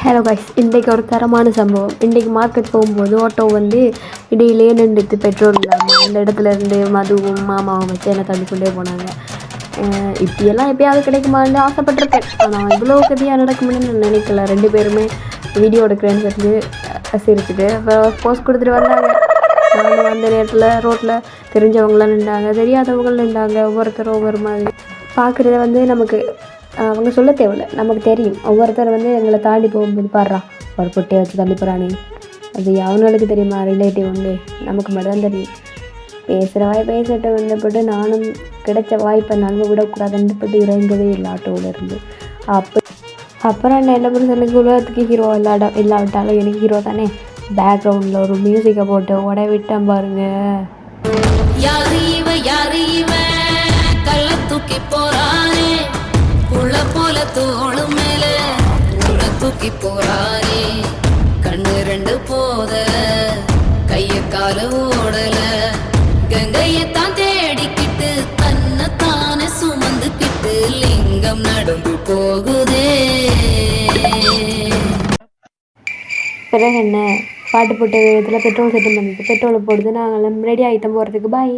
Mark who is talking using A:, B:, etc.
A: Hello guys இன்றைக்கு ஒரு தரமான சம்பவம். இன்றைக்கு மார்க்கெட் போகும்போது ஆட்டோ வந்து இடையிலே நின்றுட்டு பெட்ரோல் இல்லாமல் அந்த இடத்துல இருந்து மதுவும் மாமாவும் வச்சு என்னை தள்ளிக்கொண்டே போனாங்க. இப்படியெல்லாம் எப்பயாவது கிடைக்குமான்னு ஆசைப்பட்டிருக்கேன் ஆனால் இவ்வளோ கதியாக நடக்கும்னு நான் நினைக்கல. ரெண்டு பேருமே வீடியோ எடுக்கிறேன்னு சொல்லி சிரிச்சுட்டு அப்புறம் போஸ்ட் கொடுத்துட்டு வந்தாங்க. நானும் அந்த நேரத்தில் ரோட்டில் தெரிஞ்சவங்களாம் நின்றாங்க தெரியாதவங்களும் நின்றாங்க. ஒவ்வொருத்தரும் ஒவ்வொரு மாதிரி. பார்க்குறத வந்து நமக்கு அவங்க சொல்ல தேவையில்ல. நமக்கு தெரியும். ஒவ்வொருத்தர் வந்து எங்களை தாண்டி போகும்போது பாடுறா ஒரு பொட்டியை வச்சு தள்ளி போகிறானே அது அவனுக்கு தெரியுமா? ரிலேட்டிவ் வந்து நமக்கு மட்டும்தான் தெரியும். பேசுகிற வாய் பேசிட்டு வந்தப்பட்டு நானும் கிடைச்ச வாய்ப்பை நன்மை விடக்கூடாதுன்னு பட்டு இறங்கவே இல்லை ஆட்டோவில் இருந்து. அப்போ அப்புறம் என்ன என்ன பண்ண சொல்லி உலகத்துக்கு ஹீரோ இல்லாட இல்லாவிட்டாலும் எனக்கு ஹீரோ தானே? பேக்ரவுண்டில் ஒரு மியூசிக்கை போட்டு உட விட்டேன்
B: பாருங்கள் புள்ள போல மேல உன்னை தூக்கி போறாரே கண்ணு ரெண்டு போத கைய கால ஓடல. கங்கையத்தான் தேடிக்கிட்டு தன்னைத்தானே சுமந்துக்கிட்டு லிங்கம் நடந்து போகுதே.
A: பிறகு என்ன? பாட்டு போட்ட வேகத்தில் பெட்ரோல் செட்டில் பண்ணிட்டு பெட்ரோலை போடுது. நாங்கள் ரெடி ஆகிட்டோம் போகிறதுக்கு பாய்